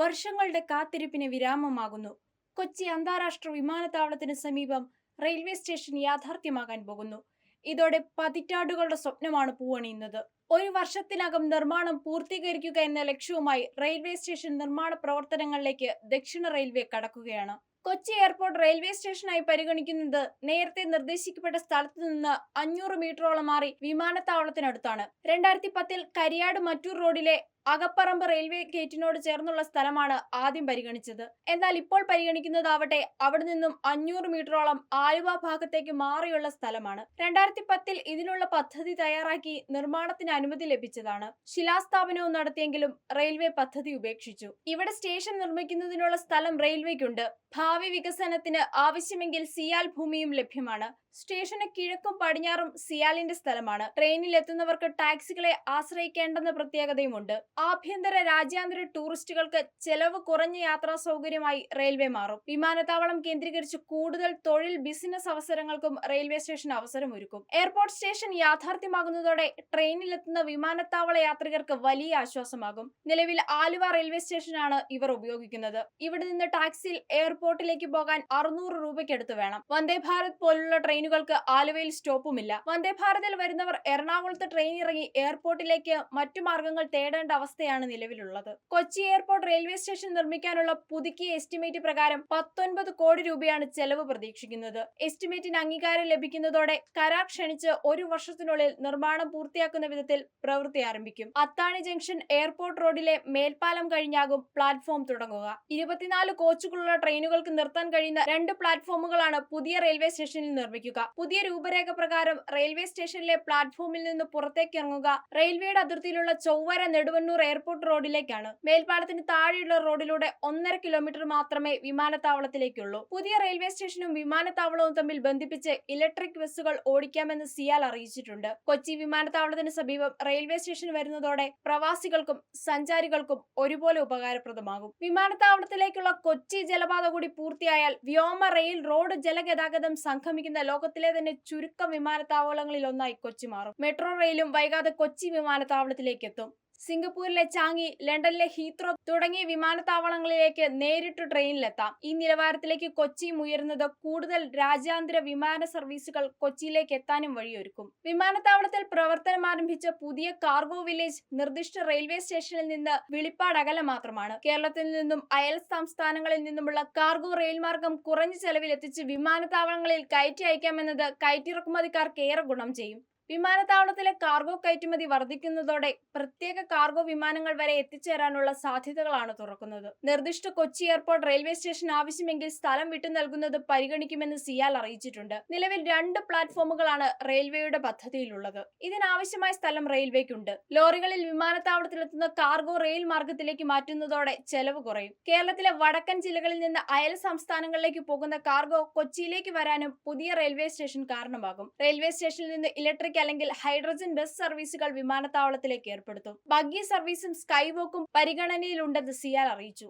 വർഷങ്ങളുടെ കാത്തിരിപ്പിന് വിരാമമാകുന്നു. കൊച്ചി അന്താരാഷ്ട്ര വിമാനത്താവളത്തിന് സമീപം റെയിൽവേ സ്റ്റേഷൻ യാഥാർത്ഥ്യമാകാൻ പോകുന്നു. ഇതോടെ പതിറ്റാണ്ടുകളുടെ സ്വപ്നമാണ് പൂവണിയുന്നത്. ഒരു വർഷത്തിനകം നിർമ്മാണം പൂർത്തീകരിക്കുക എന്ന ലക്ഷ്യവുമായി റെയിൽവേ സ്റ്റേഷൻ നിർമ്മാണ പ്രവർത്തനങ്ങളിലേക്ക് ദക്ഷിണ റെയിൽവേ കടക്കുകയാണ്. കൊച്ചി എയർപോർട്ട് റെയിൽവേ സ്റ്റേഷനായി പരിഗണിക്കുന്നത് നേരത്തെ നിർദ്ദേശിക്കപ്പെട്ട സ്ഥലത്തു നിന്ന് അഞ്ഞൂറ് മീറ്ററോളം മാറി വിമാനത്താവളത്തിനടുത്താണ്. രണ്ടായിരത്തി പത്തിൽ കരിയാട് മറ്റൂർ റോഡിലെ അകപ്പറമ്പ് റെയിൽവേ ഗേറ്റിനോട് ചേർന്നുള്ള സ്ഥലമാണ് ആദ്യം പരിഗണിച്ചത്. എന്നാൽ ഇപ്പോൾ പരിഗണിക്കുന്നതാവട്ടെ അവിടെ നിന്നും അഞ്ഞൂറ് മീറ്ററോളം ആലുവ ഭാഗത്തേക്ക് മാറിയുള്ള സ്ഥലമാണ്. രണ്ടായിരത്തി പത്തിൽ ഇതിനുള്ള പദ്ധതി തയ്യാറാക്കി നിർമ്മാണത്തിന് അനുമതി ലഭിച്ചതാണ്. ശിലാസ്ഥാപനവും നടത്തിയെങ്കിലും റെയിൽവേ പദ്ധതി ഉപേക്ഷിച്ചു. ഇവിടെ സ്റ്റേഷൻ നിർമ്മിക്കുന്നതിനുള്ള സ്ഥലം റെയിൽവേക്കുണ്ട്. ഭാവി വികസനത്തിന് ആവശ്യമെങ്കിൽ സിയാൽ ഭൂമിയും ലഭ്യമാണ്. സ്റ്റേഷന് കിഴക്കും പടിഞ്ഞാറും സിയാലിന്റെ സ്ഥലമാണ്. ട്രെയിനിൽ എത്തുന്നവർക്ക് ടാക്സികളെ ആശ്രയിക്കേണ്ടെന്ന പ്രത്യേകതയുമുണ്ട്. ആഭ്യന്തര രാജ്യാന്തര ടൂറിസ്റ്റുകൾക്ക് ചെലവ് കുറഞ്ഞ യാത്രാ സൗകര്യമായി റെയിൽവേ മാറും. വിമാനത്താവളം കേന്ദ്രീകരിച്ച് കൂടുതൽ തൊഴിൽ ബിസിനസ് അവസരങ്ങൾക്കും റെയിൽവേ സ്റ്റേഷൻ അവസരമൊരുക്കും. എയർപോർട്ട് സ്റ്റേഷൻ യാഥാർത്ഥ്യമാകുന്നതോടെ ട്രെയിനിലെത്തുന്ന വിമാനത്താവള യാത്രികർക്ക് വലിയ ആശ്വാസമാകും. നിലവിൽ ആലുവ റെയിൽവേ സ്റ്റേഷനാണ് ഇവർ ഉപയോഗിക്കുന്നത്. ഇവിടെ നിന്ന് ടാക്സിയിൽ എയർപോർട്ടിലേക്ക് പോകാൻ അറുന്നൂറ് രൂപയ്ക്കടുത്ത് വേണം. വന്ദേ ഭാരത് പോലുള്ള ട്രെയിനുകൾക്ക് ആലുവയിൽ സ്റ്റോപ്പുമില്ല. വന്ദേ ഭാരതിൽ വരുന്നവർ എറണാകുളത്ത് ട്രെയിൻ ഇറങ്ങി എയർപോർട്ടിലേക്ക് മറ്റു മാർഗങ്ങൾ തേടേണ്ട അവസ്ഥയാണ് നിലവിലുള്ളത്. കൊച്ചി എയർപോർട്ട് റെയിൽവേ സ്റ്റേഷൻ നിർമ്മിക്കാനുള്ള പുതുക്കിയ എസ്റ്റിമേറ്റ് പ്രകാരം പത്തൊൻപത് കോടി രൂപയാണ് ചെലവ് പ്രതീക്ഷിക്കുന്നത്. എസ്റ്റിമേറ്റിന് അംഗീകാരം ലഭിക്കുന്നതോടെ കരാർ ക്ഷണിച്ച് ഒരു വർഷത്തിനുള്ളിൽ നിർമ്മാണം പൂർത്തിയാക്കുന്ന വിധത്തിൽ പ്രവൃത്തി ആരംഭിക്കും. അത്താണി ജംഗ്ഷൻ എയർപോർട്ട് റോഡിലെ മേൽപ്പാലം കഴിഞ്ഞാകും പ്ലാറ്റ്ഫോം തുടങ്ങുക. ഇരുപത്തിനാല് കോച്ചുകളുള്ള ട്രെയിനുകൾക്ക് നിർത്താൻ കഴിയുന്ന രണ്ട് പ്ലാറ്റ്ഫോമുകളാണ് പുതിയ റെയിൽവേ സ്റ്റേഷനിൽ നിർമ്മിക്കുക പുതിയ രൂപരേഖ പ്രകാരം റെയിൽവേ സ്റ്റേഷനിലെ പ്ലാറ്റ്ഫോമിൽ നിന്ന് പുറത്തേക്ക് ഇറങ്ങുക റെയിൽവേയുടെ അതിർത്തിയിലുള്ള ചൊവ്വര നെടുവണ്ണൂർ എയർപോർട്ട് റോഡിലേക്കാണ്. മേൽപ്പാലത്തിന് താഴെയുള്ള റോഡിലൂടെ ഒന്നര കിലോമീറ്റർ മാത്രമേ വിമാനത്താവളത്തിലേക്കുള്ളൂ. പുതിയ റെയിൽവേ സ്റ്റേഷനും വിമാനത്താവളവും തമ്മിൽ ബന്ധിപ്പിച്ച് ഇലക്ട്രിക് ബസ്സുകൾ ഓടിക്കാമെന്ന് സിയാൽ അറിയിച്ചിട്ടുണ്ട്. കൊച്ചി വിമാനത്താവളത്തിന് സമീപം റെയിൽവേ സ്റ്റേഷൻ വരുന്നതോടെ പ്രവാസികൾക്കും സഞ്ചാരികൾക്കും ഒരുപോലെ ഉപകാരപ്രദമാകും. വിമാനത്താവളത്തിലേക്കുള്ള കൊച്ചി ജലപാത കൂടി പൂർത്തിയായാൽ വ്യോമ റെയിൽ റോഡ് ജലഗതാഗതം സംഗമിക്കുന്ന ലോകത്തിലെ തന്നെ ചുരുക്കം വിമാനത്താവളങ്ങളിൽ ഒന്നായി കൊച്ചി മാറും. മെട്രോ റെയിലും വൈകാതെ കൊച്ചി വിമാനത്താവളത്തിലേക്ക് എത്തും. സിംഗപ്പൂരിലെ ചാങ്ങി ലണ്ടനിലെ ഹീത്രോ തുടങ്ങിയ വിമാനത്താവളങ്ങളിലേക്ക് നേരിട്ട് ട്രെയിനിലെത്താം. ഈ നിലവാരത്തിലേക്ക് കൊച്ചിയും ഉയരുന്നത് കൂടുതൽ രാജ്യാന്തര വിമാന സർവീസുകൾ കൊച്ചിയിലേക്ക് എത്താനും വഴിയൊരുക്കും. വിമാനത്താവളത്തിൽ പ്രവർത്തനം ആരംഭിച്ച പുതിയ കാർഗോ വില്ലേജ് നിർദ്ദിഷ്ട റെയിൽവേ സ്റ്റേഷനിൽ നിന്ന് വിളിപ്പാട് അകലെ മാത്രമാണ്. കേരളത്തിൽ നിന്നും അയൽ സംസ്ഥാനങ്ങളിൽ നിന്നുമുള്ള കാർഗോ റെയിൽ മാർഗം കുറഞ്ഞ ചെലവിൽ എത്തിച്ച് വിമാനത്താവളങ്ങളിൽ കയറ്റി അയക്കാമെന്നത് കയറ്റിറക്കുമതിക്കാർക്ക് ഏറെ ഗുണം ചെയ്യും. വിമാനത്താവളത്തിലെ കാർഗോ കയറ്റുമതി വർദ്ധിക്കുന്നതോടെ പ്രത്യേക കാർഗോ വിമാനങ്ങൾ വരെ എത്തിച്ചേരാനുള്ള സാധ്യതകളാണ് തുറക്കുന്നത്. നിർദ്ദിഷ്ട കൊച്ചി എയർപോർട്ട് റെയിൽവേ സ്റ്റേഷൻ ആവശ്യമെങ്കിൽ സ്ഥലം വിട്ടു നൽകുന്നത് പരിഗണിക്കുമെന്ന് സിയാൽ അറിയിച്ചിട്ടുണ്ട്. നിലവിൽ രണ്ട് പ്ലാറ്റ്ഫോമുകളാണ് റെയിൽവേയുടെ പദ്ധതിയിലുള്ളത്. ഇതിനാവശ്യമായ സ്ഥലം റെയിൽവേക്കുണ്ട് ലോറികളിൽ വിമാനത്താവളത്തിലെത്തുന്ന കാർഗോ റെയിൽ മാർഗത്തിലേക്ക് മാറ്റുന്നതോടെ ചെലവ് കുറയും. കേരളത്തിലെ വടക്കൻ ജില്ലകളിൽ നിന്ന് അയൽ സംസ്ഥാനങ്ങളിലേക്ക് പോകുന്ന കാർഗോ കൊച്ചിയിലേക്ക് വരാനും പുതിയ റെയിൽവേ സ്റ്റേഷൻ കാരണമാകും. റെയിൽവേ സ്റ്റേഷനിൽ നിന്ന് ഇലക്ട്രിക് അല്ലെങ്കിൽ ഹൈഡ്രജൻ ബസ് സർവീസുകൾ വിമാനത്താവളത്തിലേക്ക് ഏർപ്പെടുത്തും. ബഗ്ഗി സർവീസും സ്കൈവോക്കും പരിഗണനയിലുണ്ടെന്ന് സിയാൽ അറിയിച്ചു.